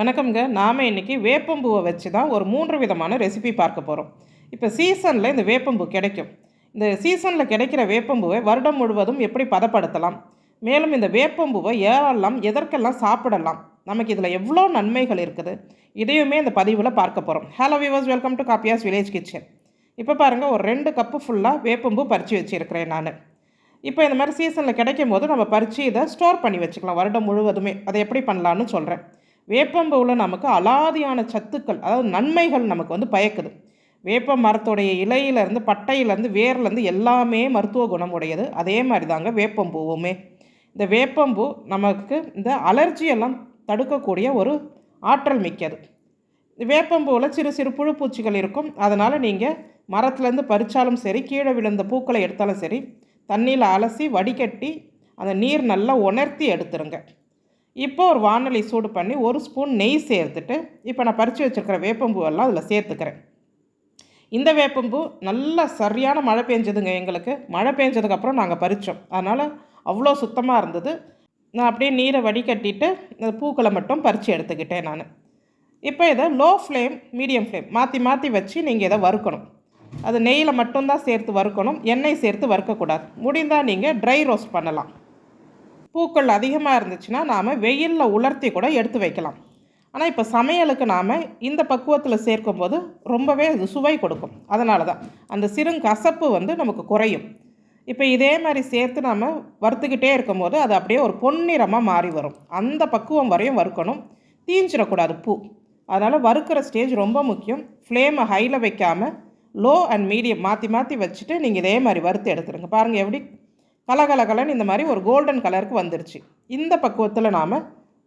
வணக்கம்ங்க. நாம் இன்றைக்கி வேப்பம்பூவை வச்சு தான் ஒரு மூன்று விதமான ரெசிபி பார்க்க போகிறோம் இப்போ சீசனில் இந்த வேப்பம்பூ கிடைக்கும். இந்த சீசனில் கிடைக்கிற வேப்பம்பூவை வருடம் முழுவதும் எப்படி பதப்படுத்தலாம்? மேலும் இந்த வேப்பம்பூவை ஏறெல்லாம் எதற்கெல்லாம் சாப்பிடலாம்? நமக்கு இதில் எவ்வளோ நன்மைகள் இருக்குது? இதையுமே இந்த பதிவில் பார்க்க போகிறோம் hello viewers welcome to Kappiya's village kitchen இப்போ பாருங்கள் ஒரு ரெண்டு கப்பு ஃபுல்லாக வேப்பம்பூ பறித்து வச்சுருக்கிறேன் நான். இப்போ இந்த மாதிரி சீசனில் கிடைக்கும் போது நம்ம பறித்து இதை ஸ்டோர் பண்ணி வச்சுக்கலாம். வருடம் முழுவதுமே. அதை எப்படி பண்ணலான்னு சொல்கிறேன் வேப்பம்பூவில் நமக்கு அலாதியான சத்துக்கள் அதாவது நன்மைகள் நமக்கு வந்து பயக்குது. வேப்ப மரத்துடைய இலையிலேருந்து பட்டையிலேருந்து வேர்லேருந்து எல்லாமே மருத்துவ குணம் உடையது அதே மாதிரி தாங்க வேப்பம்பூவுமே. இந்த வேப்பம்பூ நமக்கு இந்த அலர்ஜியெல்லாம் தடுக்கக்கூடிய ஒரு ஆற்றல் மிக்கது. வேப்பம்பூவில் சிறு சிறு புழுப்பூச்சிகள் இருக்கும். அதனால் நீங்கள் மரத்துலேருந்து பறித்தாலும் சரி கீழே விழுந்த பூக்களை எடுத்தாலும் சரி தண்ணியில் அலசி வடிகட்டி அந்த நீர் நல்லா உணர்த்தி எடுத்துருங்க. இப்போ ஒரு வானொலி சூடு பண்ணி ஒரு ஸ்பூன் நெய் சேர்த்துட்டு இப்போ நான் பறித்து வச்சுருக்கிற வேப்பம்பூவெல்லாம் அதில் சேர்த்துக்கிறேன். இந்த வேப்பம்பூ நல்லா சரியான மழை பெஞ்சதுங்க எங்களுக்கு. மழை பெஞ்சதுக்கப்புறம் நாங்கள் பறித்தோம் அதனால் அவ்வளோ சுத்தமாக இருந்தது. நான் அப்படியே நீரை வடிகட்டிட்டு அந்த பூக்களை மட்டும் பறித்து எடுத்துக்கிட்டேன் நான். இப்போ இதை லோ ஃப்ளேம் மீடியம் ஃப்ளேம் மாற்றி மாற்றி வச்சு நீங்கள் இதை வறுக்கணும். அது நெய்யில் மட்டும்தான் சேர்த்து வறுக்கணும். எண்ணெய் சேர்த்து வறுக்கக்கூடாது. முடிந்தால் நீங்கள் ட்ரை ரோஸ்ட் பண்ணலாம். பூக்கள் அதிகமாக இருந்துச்சுன்னா நாம் வெயிலில் உலர்த்தி கூட எடுத்து வைக்கலாம். ஆனால் இப்போ சமையலுக்கு நாம் இந்த பக்குவத்தில் சேர்க்கும்போது ரொம்பவே அது சுவை கொடுக்கும். அதனால தான் அந்த சிறுங்கசப்பு வந்து நமக்கு குறையும். இப்போ இதே மாதிரி சேர்த்து நாம் வறுத்துக்கிட்டே இருக்கும்போது அது அப்படியே ஒரு பொன்னிறமாக மாறி வரும். அந்த பக்குவம் வரையும் வறுக்கணும். தீஞ்சிடக்கூடாது பூ. அதனால் வறுக்கிற ஸ்டேஜ் ரொம்ப முக்கியம். ஃப்ளேமை ஹையில் வைக்காமல் லோ அண்ட் மீடியம் மாற்றி மாற்றி வச்சுட்டு நீங்கள் இதே மாதிரி வறுத்து எடுத்துருங்க பாருங்கள் எப்படி கலகலகலன்னு இந்த மாதிரி ஒரு கோல்டன் கலருக்கு வந்துருச்சு. இந்த பக்குவத்தில் நாம்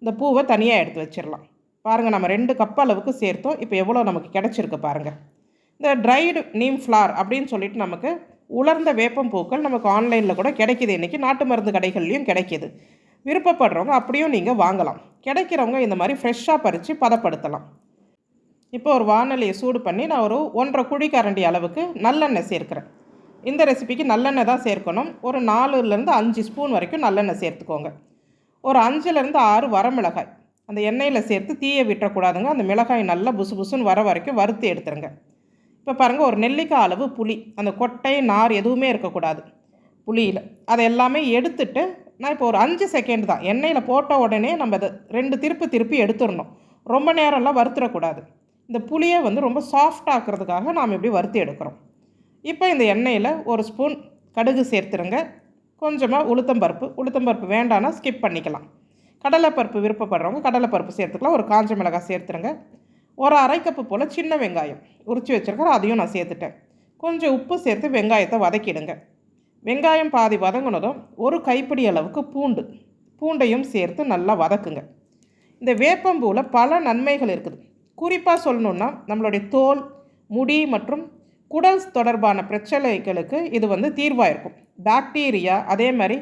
இந்த பூவை தனியாக எடுத்து வச்சிடலாம். பாருங்கள் நம்ம ரெண்டு கப் அளவுக்கு சேர்த்தோம். இப்போ எவ்வளோ நமக்கு கிடச்சிருக்கு பாருங்கள் இந்த ட்ரைடு நீம் ஃப்ளார் அப்படின்னு சொல்லிட்டு நமக்கு உலர்ந்த வேப்பம் பூக்கள் நமக்கு ஆன்லைனில் கூட கிடைக்கிது. இன்றைக்கி நாட்டு மருந்து கடைகள்லையும் கிடைக்கிது. விருப்பப்படுறவங்க அப்படியும் நீங்கள் வாங்கலாம். கிடைக்கிறவங்க இந்த மாதிரி ஃப்ரெஷ்ஷாக பறித்து பதப்படுத்தலாம். இப்போ ஒரு வானொலியை சூடு பண்ணி நான் ஒரு ஒன்றரை குழிக்கரண்டி அளவுக்கு நல்லெண்ணெய் சேர்க்குறேன். இந்த ரெசிபிக்கு நல்லெண்ணெய் தான் சேர்க்கணும். ஒரு நாலுலேருந்து அஞ்சு ஸ்பூன் வரைக்கும் நல்லெண்ணெய் சேர்த்துக்கோங்க. ஒரு அஞ்சுலேருந்து ஆறு வரமிளகாய். அந்த எண்ணெயில் சேர்த்து தீயை விட்டுறக்கூடாதுங்க. அந்த மிளகாய் நல்லா புசு புசுன்னு வர வரைக்கும் வறுத்து எடுத்துருங்க. இப்போ பாருங்கள் ஒரு நெல்லிக்காய் அளவு புளி. அந்த கொட்டை நார் எதுவுமே இருக்கக்கூடாது புளியில். அதை எல்லாமே எடுத்துட்டு நான் இப்போ ஒரு அஞ்சு செகண்ட் தான். எண்ணெயில் போட்ட உடனே நம்ம அதை ரெண்டு திருப்பி திருப்பி எடுத்துடணும். ரொம்ப நேரம்லாம் வறுத்துடக்கூடாது. இந்த புளியை வந்து ரொம்ப சாஃப்ட் ஆக்கிறதுக்காக நாம் இப்படி வறுத்து எடுக்கிறோம். இப்போ இந்த எண்ணெயில் ஒரு ஸ்பூன் கடுகு சேர்த்துருங்க. கொஞ்சமாக உளுத்தம்பருப்பு உளுத்தம்பருப்பு வேண்டான்னா ஸ்கிப் பண்ணிக்கலாம். கடலைப்பருப்பு விருப்பப்படுறவங்க கடலைப்பருப்பு சேர்த்துக்கலாம். ஒரு காஞ்ச மிளகாய் சேர்த்துருங்க. ஒரு அரை கப்பு போல் சின்ன வெங்காயம் உரித்து வச்சுருக்கேன் அதையும் நான் சேர்த்துட்டேன். கொஞ்சம் உப்பு சேர்த்து வெங்காயத்தை வதக்கிடுங்க. வெங்காயம் பாதி வதங்கினதும் ஒரு கைப்பிடி அளவுக்கு பூண்டு. பூண்டையும் சேர்த்து நல்லா வதக்குங்க. இந்த வேப்பம்பூவில் பல நன்மைகள் இருக்குது. குறிப்பாக சொல்லணுன்னா நம்மளுடைய தோல் முடி மற்றும் குடல் தொடர்பான பிரச்சனைகளுக்கு இது வந்து தீர்வாக இருக்கும். பாக்டீரியா அதே மாதிரி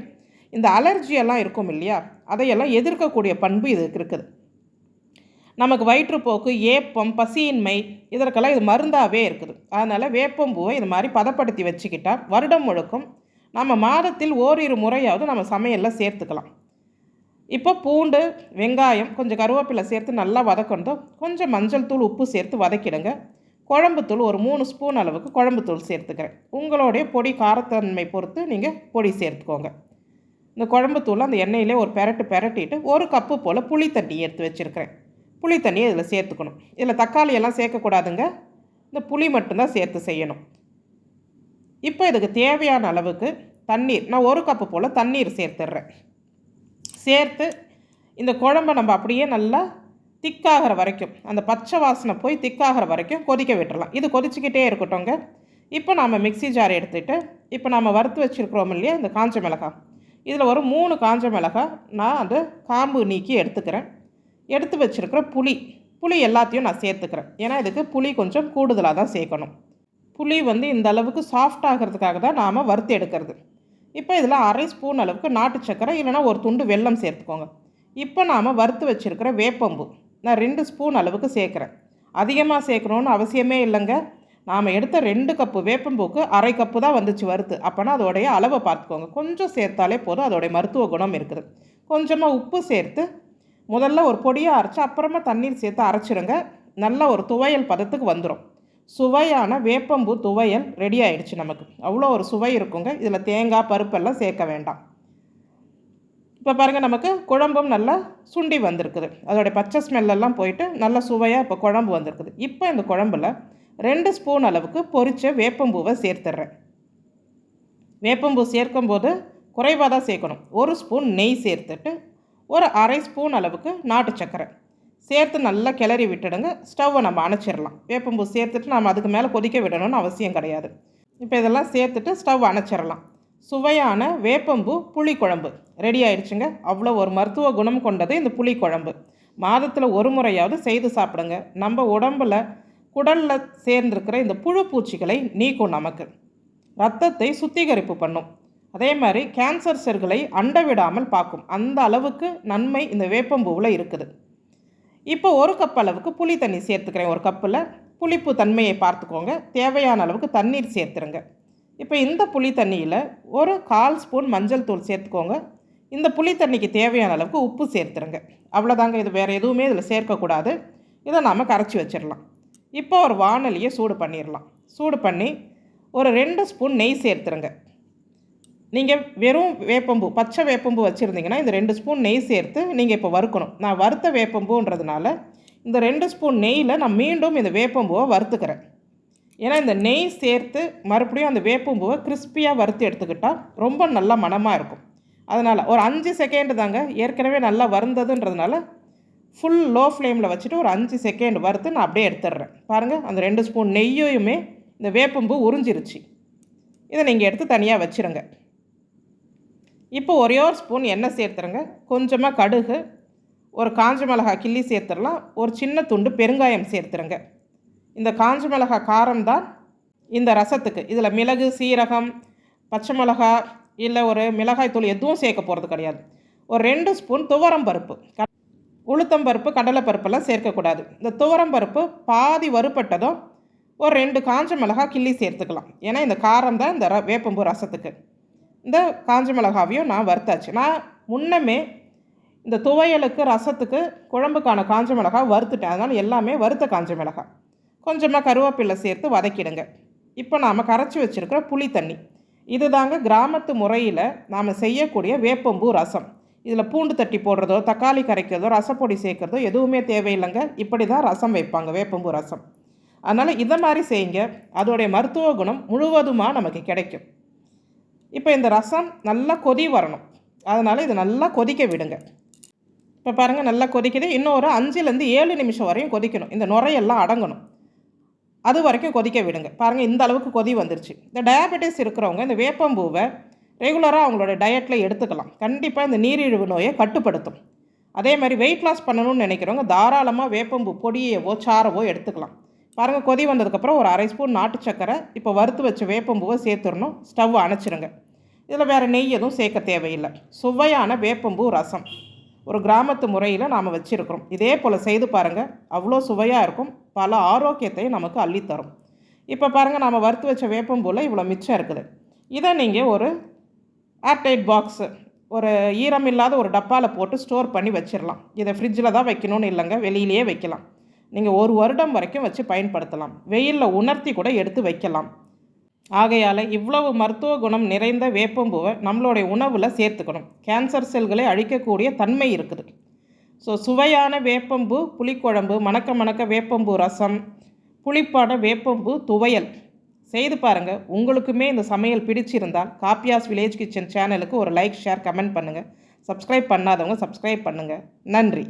இந்த அலர்ஜியெல்லாம் இருக்கும் இல்லையா? அதையெல்லாம் எதிர்க்கக்கூடிய பண்பு இதுக்கு இருக்குது. நமக்கு வயிற்றுப்போக்கு ஏப்பம் பசியின்மை இதற்கெல்லாம் இது மருந்தாகவே இருக்குது. அதனால் வேப்பம்பூவை இது மாதிரி பதப்படுத்தி வச்சுக்கிட்டால் வருடம் முழுக்கும் நம்ம மாதத்தில் ஓரிரு முறையாவது நம்ம சமையலில் சேர்த்துக்கலாம். இப்போ பூண்டு வெங்காயம் கொஞ்சம் கருவேப்பிலை சேர்த்து நல்லா வதக்கணும். கொஞ்சம் மஞ்சள் தூள் உப்பு சேர்த்து வதக்கிடுங்க. குழம்புத்தூள் ஒரு மூணு ஸ்பூன் அளவுக்கு குழம்புத்தூள் சேர்த்துக்கிறேன். உங்களுடைய பொடி காரத்தன்மை பொறுத்து நீங்கள் பொடி சேர்த்துக்கோங்க. இந்த குழம்புத்தூள் அந்த எண்ணெயிலே ஒரு பெரட்டு பெரட்டிட்டு ஒரு கப்பு போல் புளி தண்ணி எடுத்து வச்சுருக்கிறேன். புளி தண்ணியை இதில் சேர்த்துக்கணும். இதில் தக்காளி எல்லாம் சேர்க்கக்கூடாதுங்க. இந்த புளி மட்டும்தான் சேர்த்து செய்யணும். இப்போ இதுக்கு தேவையான அளவுக்கு தண்ணீர் நான் ஒரு கப்பு போல் தண்ணீர் சேர்த்துடுறேன். சேர்த்து இந்த குழம்பை நம்ம அப்படியே நல்லா திக்காகிற வரைக்கும் அந்த பச்சை வாசனை போய் திக்காகிற வரைக்கும் கொதிக்க விட்டுடலாம் இது கொதிச்சுக்கிட்டே இருக்கட்டும்ங்க. இப்போ நாம் மிக்சி ஜார் எடுத்துகிட்டு இப்போ நாம் வறுத்து வச்சுருக்கிறோம் இல்லையா இந்த காஞ்ச மிளகாய் இதில் ஒரு மூணு காஞ்ச மிளகாய் நான் அந்த காம்பு நீக்கி எடுத்துக்கிறேன். எடுத்து வச்சுருக்கிற புளி புளி எல்லாத்தையும் நான் சேர்த்துக்கிறேன். ஏன்னா இதுக்கு புளி கொஞ்சம் கூடுதலாக தான் சேர்க்கணும். புளி வந்து இந்த அளவுக்கு சாஃப்ட் ஆகிறதுக்காக தான் நாம் வறுத்து எடுக்கிறது. இப்போ இதில் அரை ஸ்பூன் அளவுக்கு நாட்டு சக்கரை இல்லைனா ஒரு துண்டு வெல்லம் சேர்த்துக்கோங்க. இப்போ நாம் வறுத்து வச்சுருக்கிற வேப்பம்பு. நான் ரெண்டு ஸ்பூன் அளவுக்கு சேர்க்குறேன். அதிகமாக சேர்க்கணுன்னு அவசியமே இல்லைங்க. நாம் எடுத்த ரெண்டு கப்பு வேப்பம்பூக்கு அரை கப்பு தான் வந்துச்சு வறுத்து. அப்போனா அதோடைய அளவை பார்த்துக்கோங்க. கொஞ்சம் சேர்த்தாலே போதும். அதோடைய மருத்துவ குணம் இருக்குது. கொஞ்சமாக உப்பு சேர்த்து முதல்ல ஒரு பொடியாக அரைச்சி அப்புறமா தண்ணீர் சேர்த்து அரைச்சிருங்க. நல்ல ஒரு துவையல் பதத்துக்கு வந்துடும் சுவையான வேப்பம்பூ துவையல் ரெடி ஆயிடுச்சு நமக்கு. அவ்வளோ ஒரு சுவை இருக்குங்க. இதில் தேங்காய் பருப்பெல்லாம் சேர்க்க வேண்டாம். இப்போ பாருங்கள் நமக்கு குழம்பும் நல்லா சுண்டி வந்திருக்குது. அதோடைய பச்சை ஸ்மெல்லெல்லாம் போயிட்டு நல்லா சுவையாக இப்போ குழம்பு வந்திருக்குது. இப்போ இந்த குழம்புல ரெண்டு ஸ்பூன் அளவுக்கு பொரிச்ச வேப்பம்பூவை சேர்த்துட்றேன் வேப்பம்பூ சேர்க்கும்போது குறைவாக தான் சேர்க்கணும். ஒரு ஸ்பூன் நெய் சேர்த்துட்டு ஒரு அரை ஸ்பூன் அளவுக்கு நாட்டு சர்க்கரை. சேர்த்து நல்லா கிளறி விட்டுடுங்க. ஸ்டவ்வை நம்ம அணைச்சிடலாம். வேப்பம்பூ சேர்த்துட்டு நம்ம அதுக்கு மேலே கொதிக்க விடணும்னு அவசியம் கிடையாது. இப்போ இதெல்லாம் சேர்த்துட்டு ஸ்டவ் அணைச்சிடலாம். சுவையான வேப்பம்பூ புளிக்குழம்பு. ரெடி ஆயிடுச்சுங்க. அவ்வளோ ஒரு மருத்துவ குணம் கொண்டது இந்த புளிக்குழம்பு. மாதத்தில் ஒரு முறையாவது செய்து சாப்பிடுங்க. நம்ம உடம்பில் குடலில் சேர்ந்திருக்கிற இந்த புழு பூச்சிகளை நீக்கும் நமக்கு. ரத்தத்தை சுத்திகரிப்பு பண்ணும். அதே மாதிரி கேன்சர் செல்களை அண்ட விடாமல் பார்க்கும். அந்த அளவுக்கு நன்மை இந்த வேப்பம்பூவில் இருக்குது. இப்போ ஒரு கப் அளவுக்கு புளி தண்ணி சேர்த்துக்கிறேன். ஒரு கப்பில் புளிப்பு தன்மையை பார்த்துக்கோங்க. தேவையான அளவுக்கு தண்ணீர் சேர்த்துருங்க. இப்போ இந்த புளி தண்ணியில் ஒரு கால் ஸ்பூன் மஞ்சள் தூள் சேர்த்துக்கோங்க. இந்த புளி தண்ணிக்கு தேவையான அளவுக்கு உப்பு சேர்த்துருங்க. அவ்வளோதாங்க இது வேறு எதுவுமே இதில் சேர்க்கக்கூடாது. இதை நாம் கரைச்சி வச்சிடலாம் இப்போ ஒரு வானொலியை சூடு பண்ணிடலாம் சூடு பண்ணி ஒரு ரெண்டு ஸ்பூன் நெய் சேர்த்துருங்க. நீங்கள் வெறும் வேப்பம்பூ பச்சை வேப்பம்பூ வச்சுருந்தீங்கன்னா இந்த ரெண்டு ஸ்பூன் நெய் சேர்த்து நீங்கள் இப்போ வறுக்கணும். நான் வறுத்த வேப்பம்பூன்றதுனால இந்த ரெண்டு ஸ்பூன் நெய்யில் நான் மீண்டும் இந்த வேப்பம்பூவை வறுத்துக்கிறேன். ஏன்னா இந்த நெய் சேர்த்து மறுபடியும் அந்த வேப்பம்பூவை கிறிஸ்பியாக வறுத்து எடுத்துக்கிட்டால் ரொம்ப நல்ல மணமாக இருக்கும். அதனால் ஒரு அஞ்சு செகண்டு தாங்க ஏற்கனவே நல்லா வறுந்ததுன்றதுனால ஃபுல் லோ ஃப்ளேமில் வச்சுட்டு ஒரு அஞ்சு செகண்ட் வறுத்து நான் அப்படியே எடுத்துடுறேன். பாருங்கள் அந்த ரெண்டு ஸ்பூன் நெய்யுமே இந்த வேப்பம்பூ உறிஞ்சிருச்சு. இதை நீங்கள் எடுத்து தனியாக வச்சுருங்க. இப்போ ஒரே ஒரு ஸ்பூன் எண்ணெய் சேர்த்துருங்க. கொஞ்சமாக கடுகு ஒரு காஞ்ச மிளகாய் கிள்ளி சேர்த்துடலாம். ஒரு சின்ன துண்டு பெருங்காயம் சேர்த்துருங்க. இந்த காஞ்ச மிளகாய் காரம் தான் இந்த ரசத்துக்கு. இதில் மிளகு சீரகம் பச்சை மிளகா இல்லை ஒரு மிளகாய் தூள் எதுவும் சேர்க்க போகிறது கிடையாது. ஒரு ரெண்டு ஸ்பூன் துவரம் பருப்பு. க உளுத்தம் பருப்பு கடலை பருப்பெல்லாம் சேர்க்கக்கூடாது இந்த துவரம் பருப்பு பாதி வறுப்பட்டதும் ஒரு ரெண்டு காஞ்ச மிளகாய் கிள்ளி சேர்த்துக்கலாம். ஏன்னா இந்த காரம் தான் இந்த ர வேப்பம்பூ ரசத்துக்கு. இந்த காஞ்ச மிளகாவையும் நான் வறுத்தாச்சு. நான் முன்னமே இந்த துவையலுக்கு ரசத்துக்கு குழம்புக்கான காஞ்ச மிளகாய் வறுத்துட்டேன். அதனால் எல்லாமே வறுத்த காஞ்ச மிளகாய் கொஞ்சமாக கருவேப்பிலை சேர்த்து வதக்கிடுங்க. இப்போ நாம் கரைச்சி வச்சுருக்கிற புளி தண்ணி. இது தாங்க கிராமத்து முறையில் நாம் செய்யக்கூடிய வேப்பம்பூ ரசம். இதில் பூண்டு தட்டி போடுறதோ தக்காளி கரைக்கிறதோ ரசப்பொடி சேர்க்குறதோ எதுவுமே தேவையில்லைங்க. இப்படி தான் ரசம் வைப்பாங்க வேப்பம்பூ ரசம். அதனால் இதை மாதிரி செய்யுங்க. அதோடைய மருத்துவ குணம் முழுவதுமாக நமக்கு கிடைக்கும். இப்போ இந்த ரசம் நல்லா கொதி வரணும். அதனால் இது நல்லா கொதிக்க விடுங்க. இப்போ பாருங்கள் நல்லா கொதிக்குது. இன்னும் ஒரு அஞ்சுலேருந்து ஏழு நிமிஷம் வரையும் கொதிக்கணும். இந்த நுரையெல்லாம் அடங்கணும். அது வரைக்கும் கொதிக்க விடுங்க. பாருங்கள் இந்த அளவுக்கு கொதி வந்துருச்சு. இந்த டயபெட்டிஸ் இருக்கிறவங்க இந்த வேப்பம்பூவை ரெகுலராக அவங்களோட டயட்டில் எடுத்துக்கலாம். கண்டிப்பாக இந்த நீரிழிவு நோயை கட்டுப்படுத்தும். அதே மாதிரி வெயிட் லாஸ் பண்ணணும்னு நினைக்கிறவங்க தாராளமாக வேப்பம்பூ பொடியவோ சாரவோ எடுத்துக்கலாம். பாருங்கள் கொதி வந்ததுக்கப்புறம் ஒரு அரை ஸ்பூன் நாட்டு சக்கரை இப்போ வறுத்து வச்ச வேப்பம்பூவை சேர்த்துடணும். ஸ்டவ் அணைச்சிருங்க. இதில் வேறு நெய் எதுவும் சேர்க்க தேவையில்லை. சுவையான வேப்பம்பூ ரசம். ஒரு கிராமத்து முறையில் நாம் வச்சுருக்கிறோம். இதே போல் செய்து பாருங்கள் அவ்வளோ சுவையாக இருக்கும். பல ஆரோக்கியத்தையும் நமக்கு அள்ளித்தரும். இப்போ பாருங்கள் நாம் வறுத்து வச்ச வேப்பம்பூவில் இவ்வளோ மிச்சம் இருக்குது. இதை நீங்கள் ஒரு ஏர்டைட் பாக்ஸு ஒரு ஈரம் இல்லாத ஒரு டப்பாவில் போட்டு ஸ்டோர் பண்ணி வச்சிடலாம் இதை ஃப்ரிட்ஜில் தான் வைக்கணும்னு இல்லைங்க. வெளியிலேயே வைக்கலாம். நீங்கள் ஒரு வருடம் வரைக்கும் வச்சு பயன்படுத்தலாம். வெயிலில் உணர்த்தி கூட எடுத்து வைக்கலாம். ஆகையால் இவ்வளவு மருத்துவ குணம் நிறைந்த வேப்பம்பூவை நம்மளுடைய உணவில் சேர்த்துக்கணும். கேன்சர் செல்களை அழிக்கக்கூடிய தன்மை இருக்குது. ஸோ சுவையான வேப்பம்பூ புளிக்குழம்பு மணக்க மணக்க வேப்பம்பூ ரசம் புளிப்பான வேப்பம்பூ துவையல். செய்து பாருங்கள் உங்களுக்குமே இந்த சமையல் பிடிச்சிருந்தால் காப்பியாஸ் வில்லேஜ் கிச்சன் சேனலுக்கு ஒரு லைக் ஷேர் கமெண்ட் பண்ணுங்கள் சப்ஸ்கிரைப் பண்ணாதவங்க சப்ஸ்கிரைப் பண்ணுங்கள் நன்றி.